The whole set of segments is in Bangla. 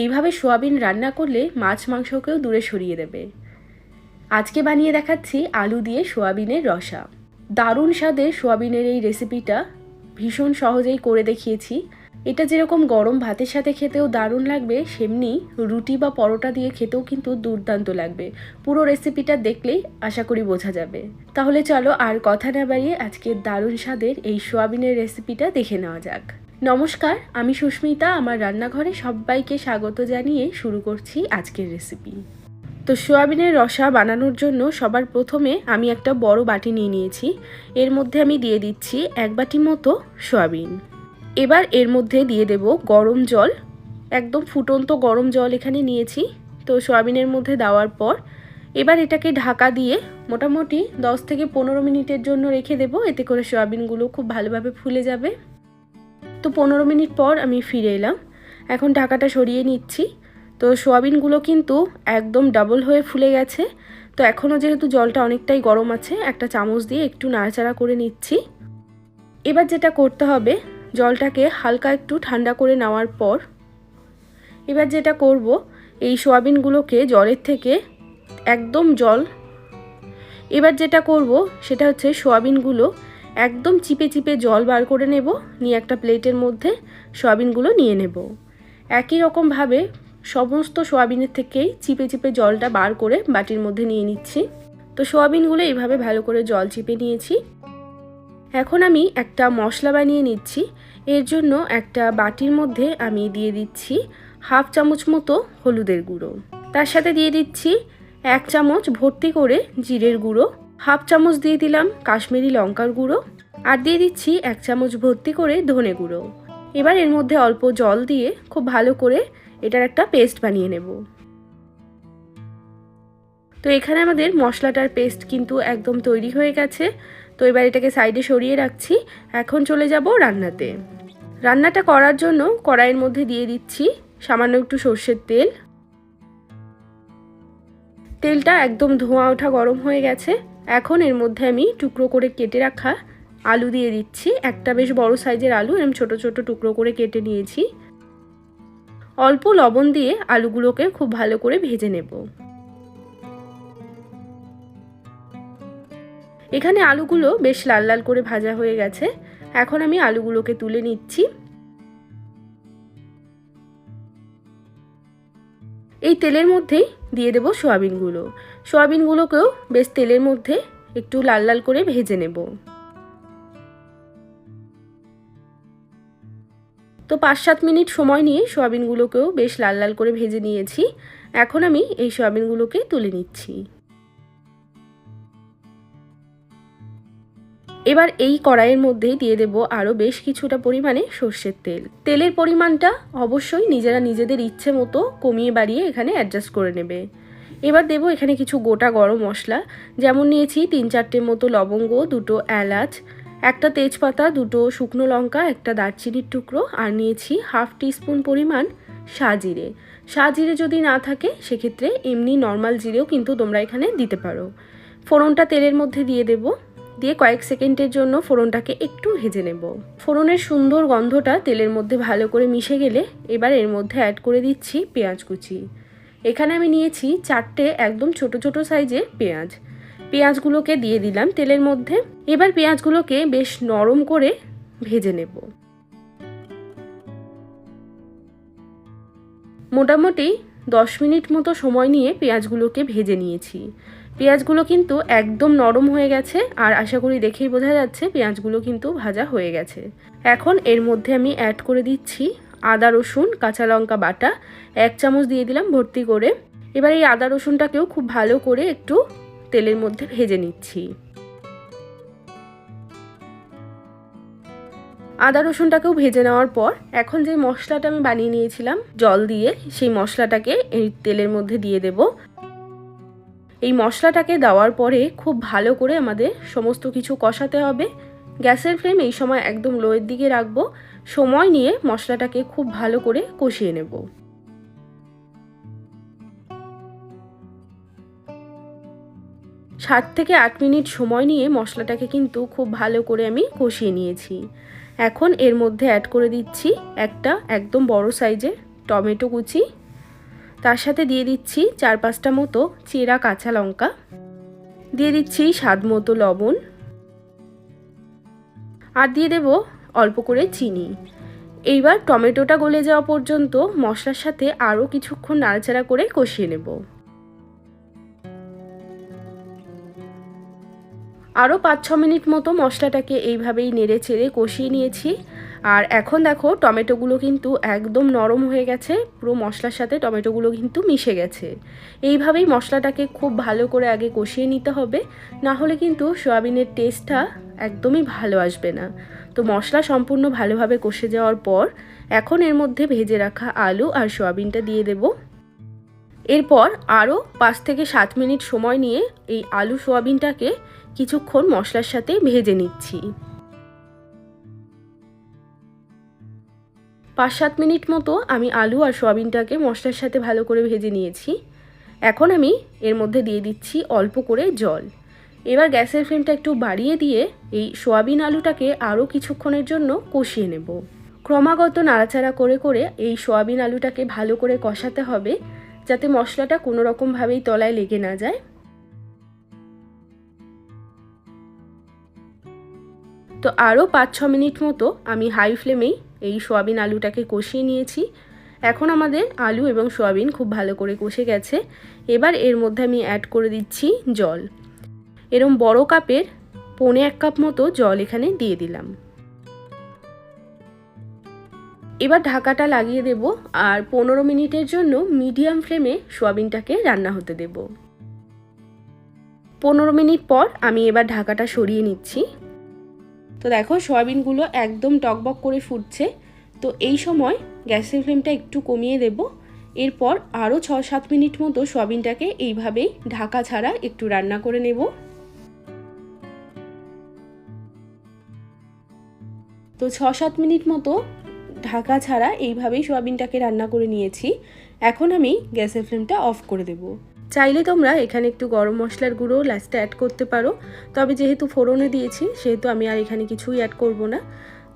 এইভাবে সোয়াবিন রান্না করলে মাছ মাংসকেও দূরে সরিয়ে দেবে। আজকে বানিয়ে দেখাচ্ছি আলু দিয়ে সোয়াবিনের রসা। দারুণ স্বাদের সোয়াবিনের এই রেসিপিটা ভীষণ সহজেই করে দেখিয়েছি। এটা যেরকম গরম ভাতের সাথে খেতেও দারুণ লাগবে, সেমনি রুটি বা পরোটা দিয়ে খেতেও কিন্তু দুর্দান্ত লাগবে। পুরো রেসিপিটা দেখলেই আশা করি বোঝা যাবে। তাহলে চলো আর কথা না বাড়িয়ে আজকে দারুণ স্বাদের এই সোয়াবিনের রেসিপিটা দেখে নেওয়া যাক। নমস্কার, আমি সুস্মিতা, আমার রান্নাঘরে সবাইকে স্বাগত জানিয়ে শুরু করছি আজকের রেসিপি তো সোয়াবিনের রসা বানানোর জন্য সবার প্রথমে আমি একটা বড় বাটি নিয়ে নিয়েছি। এর মধ্যে আমি দিয়ে দিচ্ছি এক বাটি মতো সোয়াবিন। এবার এর মধ্যে দিয়ে দেব গরম জল। একদম ফুটন্ত গরম জল এখানে নিয়েছি। তো সোয়াবিনের মধ্যে দেওয়ার পর এবার এটাকে ঢাকা দিয়ে মোটামুটি 10 থেকে পনেরো মিনিটের জন্য রেখে দেবো। এতে করে সোয়াবিনগুলো খুব ভালোভাবে ফুলে যাবে। তো পনেরো মিনিট পর আমি ফিরে এলাম। এখন ঢাকাটা সরিয়ে নিচ্ছি। তো সোয়াবিনগুলো কিন্তু একদম ডাবল হয়ে ফুলে গেছে। তো এখনও যেহেতু জলটা অনেকটাই গরম আছে, একটা চামচ দিয়ে একটু নাড়াচাড়া করে নিচ্ছি। এবার যেটা করতে হবে, জলটাকে হালকা একটু ঠান্ডা করে নেওয়ার পর এবার যেটা করব, এই সোয়াবিনগুলোকে জলের থেকে একদম জল। এবার যেটা করব, সেটা হচ্ছে সোয়াবিনগুলো একদম চিপে চিপে জল বার করে নেব, নিয়ে একটা প্লেটের মধ্যে সোয়াবিনগুলো নিয়ে নেব। একই রকমভাবে সমস্ত সোয়াবিনের থেকেই চিপে চিপে জলটা বার করে বাটির মধ্যে নিয়ে নিচ্ছি। তো সোয়াবিনগুলো এইভাবে ভালো করে জল চিপে নিয়েছি। এখন আমি একটা মশলা বানিয়ে নিচ্ছি। এর জন্য একটা বাটির মধ্যে আমি দিয়ে দিচ্ছি হাফ চামচ মতো হলুদের গুঁড়ো। তার সাথে দিয়ে দিচ্ছি এক চামচ ভর্তি করে জিরের গুঁড়ো। হাফ চামচ দিয়ে দিলাম কাশ্মীরি লঙ্কার গুঁড়ো আর দিয়ে দিচ্ছি এক চামচ ভর্তি করে ধনে গুঁড়ো। এবার এর মধ্যে অল্প জল দিয়ে খুব ভালো করে এটার একটা পেস্ট বানিয়ে নেব। তো এখানে আমাদের মশলাটার পেস্ট কিন্তু একদম তৈরি হয়ে গেছে। তো এবার এটাকে সাইডে সরিয়ে রাখছি। এখন চলে যাব রান্নাতে। রান্নাটা করার জন্য কড়াইয়ের মধ্যে দিয়ে দিচ্ছি সামান্য একটু সর্ষের তেল। তেলটা একদম ধোঁয়া ওঠা গরম হয়ে গেছে। এখন এর মধ্যে আমি টুকরো করে কেটে রাখা আলু দিয়ে দিচ্ছি। একটা বেশ বড় সাইজের আলু এরকম ছোট ছোট টুকরো করে কেটে নিয়েছি। অল্প লবণ দিয়ে আলুগুলোকে খুব ভালো করে ভেজে নেব। এখানে আলুগুলো বেশ লাল লাল করে ভাজা হয়ে গেছে। এখন আমি আলুগুলোকে তুলে নিচ্ছি। এই তেলের মধ্যেই দিয়ে দেবো সোয়াবিনগুলো। সোয়াবিনগুলোকেও বেশ তেলের মধ্যে একটু লাল লাল করে ভেজে নেব। তো পাঁচ সাত মিনিট সময় নিয়ে সোয়াবিনগুলোকেও বেশ লাল লাল করে ভেজে নিয়েছি। এখন আমি এই সোয়াবিনগুলোকে তুলে নিচ্ছি। এবার এই কড়াইয়ের মধ্যেই দিয়ে দেব আরও বেশ কিছুটা পরিমাণে সর্ষের তেল। তেলের পরিমাণটা অবশ্যই নিজেরা নিজেদের ইচ্ছে মতো কমিয়ে বাড়িয়ে এখানে অ্যাডজাস্ট করে নেবে। এবার দেব এখানে কিছু গোটা গরম মশলা। যেমন নিয়েছি তিন চারটে মতো লবঙ্গ, দুটো এলাচ, একটা তেজপাতা, দুটো শুকনো লঙ্কা, একটা দারচিনির টুকরো, আর নিয়েছি হাফ টিস্পুন পরিমাণ সাজিরে। সাজিরে যদি না থাকে, সেক্ষেত্রে এমনি নর্মাল জিরেও কিন্তু তোমরা এখানে দিতে পারো। ফোড়নটা তেলের মধ্যে দিয়ে দেবো। দিয়ে কয়েক সেকেন্ডের জন্য ফোড়নটাকে একটু ভেজে নেব। ফোড়নের সুন্দর গন্ধটা তেলের মধ্যে ভালো করে মিশে গেলে এবার এর মধ্যে অ্যাড করে দিচ্ছি পেঁয়াজ কুচি। এখানে আমি নিয়েছি চারটে একদম ছোট ছোট সাইজের পেঁয়াজ। পেঁয়াজগুলোকে দিয়ে দিলাম তেলের মধ্যে। এবার পেঁয়াজগুলোকে বেশ নরম করে ভেজে নেব। মোটামুটি দশ মিনিট মতো সময় নিয়ে পেঁয়াজগুলোকে ভেজে নিয়েছি। পেঁয়াজগুলো কিন্তু একদম নরম হয়ে গেছে, আর আশা করি দেখেই বোঝা যাচ্ছে পেঁয়াজগুলো কিন্তু ভাজা হয়ে গেছে। এখন এর মধ্যে আমি অ্যাড করে দিচ্ছি আদা, রসুন, কাঁচা লঙ্কা বাটা, এক চামচ দিয়ে দিলাম ভর্তি করে। এবার এই আদা, রসুনটাকেও খুব ভালো করে একটু তেলের মধ্যে ভেজে নিচ্ছি। আদা, রসুনটাকেও ভেজে নেওয়ার পর এখন যে মশলাটা আমি বানিয়ে নিয়েছিলাম জল দিয়ে, সেই মশলাটাকে এই তেলের মধ্যে দিয়ে দেব। এই মশলাটাকে দেওয়ার পরে খুব ভালো করে আমাদের সমস্ত কিছু কষাতে হবে। গ্যাসের ফ্লেম এই সময় একদম লোয়ের দিকে রাখব। সময় নিয়ে মশলাটাকে খুব ভালো করে কষিয়ে নেব। সাত থেকে আট মিনিট সময় নিয়ে মশলাটাকে কিন্তু খুব ভালো করে আমি কষিয়ে নিয়েছি। এখন এর মধ্যে অ্যাড করে দিচ্ছি একটা একদম বড় সাইজের টমেটো কুচি। তার সাথে দিয়ে দিচ্ছি চার পাঁচটা মতো চেরা কাঁচা লঙ্কা। দিয়ে দিচ্ছি স্বাদ মতো লবণ। আর দিয়ে দেব অল্প করে চিনি। এইবার টমেটোটা গলে যাওয়া পর্যন্ত মশলার সাথে আরও কিছুক্ষণ নাড়াচাড়া করে কষিয়ে নেব। আরও পাঁচ ছ মিনিট মতো মশলাটাকে এইভাবেই নেড়ে চেড়ে কষিয়ে নিয়েছি। আর এখন দেখো, টমেটোগুলো কিন্তু একদম নরম হয়ে গেছে, পুরো মশলার সাথে টমেটোগুলো কিন্তু মিশে গেছে। এইভাবেই মশলাটাকে খুব ভালো করে আগে কষিয়ে নিতে হবে, না হলে কিন্তু সয়াবিনের টেস্টটা একদমই ভালো আসবে না। তো মশলা সম্পূর্ণ ভালোভাবে কষে যাওয়ার পর, এখন এর মধ্যে ভেজে রাখা আলু আর সয়াবিনটা দিয়ে দেব। এরপর আরও পাঁচ থেকে সাত মিনিট সময় নিয়ে এই আলু সোয়াবিনটাকে কিছুক্ষণ মশলার সাথে ভেজে নিচ্ছি। পাঁচ সাত মিনিট মতো আমি আলু আর সোয়াবিনটাকে মশলার সাথে ভালো করে ভেজে নিয়েছি। এখন আমি এর মধ্যে দিয়ে দিচ্ছি অল্প করে জল। এবার গ্যাসের ফ্লেমটা একটু বাড়িয়ে দিয়ে এই সোয়াবিন আলুটাকে আরও কিছুক্ষণের জন্য কষিয়ে নেব। ক্রমাগত নাড়াচাড়া করে করে এই সোয়াবিন আলুটাকে ভালো করে কষাতে হবে, যাতে মশলাটা কোনো রকমভাবেই তলায় লেগে না যায়। তো আরও পাঁচ ছ মিনিট মতো আমি হাই ফ্লেমেই এই সোয়াবিন আলুটাকে কষিয়ে নিয়েছি। এখন আমাদের আলু এবং সোয়াবিন খুব ভালো করে কষে গেছে। এবার এর মধ্যে আমি অ্যাড করে দিচ্ছি জল। এরম বড় কাপের পৌনে এক কাপ মতো জল এখানে দিয়ে দিলাম। এবার ঢাকাটা লাগিয়ে দেব আর পনেরো মিনিটের জন্য মিডিয়াম ফ্লেমে সোয়াবিনটাকে রান্না হতে দেব। পনেরো মিনিট পর আমি এবার ঢাকাটা সরিয়ে নিচ্ছি। তো দেখো, সয়াবিনগুলো একদম টকবক করে ফুটছে। তো এই সময় গ্যাসের ফ্লেমটা একটু কমিয়ে দেব। এরপর আরও ছ সাত মিনিট মতো সয়াবিনটাকে এইভাবেই ঢাকা ছাড়া একটু রান্না করে নেব। তো ছ সাত মিনিট মতো ঢাকা ছাড়া এইভাবেই সয়াবিনটাকে রান্না করে নিয়েছি। এখন আমি গ্যাসের ফ্লেমটা অফ করে দেব। চাইলে তোমরা এখানে একটু গরম মশলার গুঁড়ো লাস্টে অ্যাড করতে পারো। তবে যেহেতু ফোড়নে দিয়েছি, সেহেতু আমি আর এখানে কিছুই অ্যাড করব না।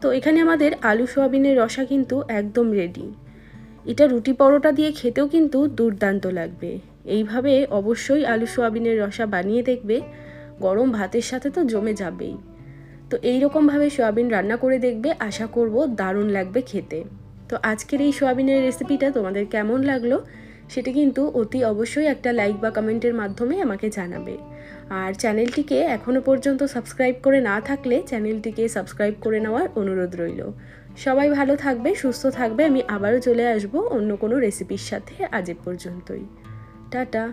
তো এখানে আমাদের আলু সোয়াবিনের রসা কিন্তু একদম রেডি এটা রুটি পরোটা দিয়ে খেতেও কিন্তু দুর্দান্ত লাগবে। এইভাবে অবশ্যই আলু সোয়াবিনের রসা বানিয়ে দেখবে। গরম ভাতের সাথে তো জমে যাবেই। তো এই রকমভাবে সোয়াবিন রান্না করে দেখবে, আশা করব দারুণ লাগবে খেতে। তো আজকের এই সোয়াবিনের রেসিপিটা তোমাদের কেমন লাগল? সেটা কিন্তু অতি অবশ্যই একটা লাইক বা কমেন্টের মাধ্যমে আমাকে জানাবে। আর চ্যানেলটিকে এখনও পর্যন্ত সাবস্ক্রাইব করে না থাকলে চ্যানেলটিকে সাবস্ক্রাইব করে নেওয়ার অনুরোধ রইল। সবাই ভালো থাকবে, সুস্থ থাকবে, আমি আবারও চলে আসব অন্য কোনো রেসিপির সাথে আজ পর্যন্তই। টাটা!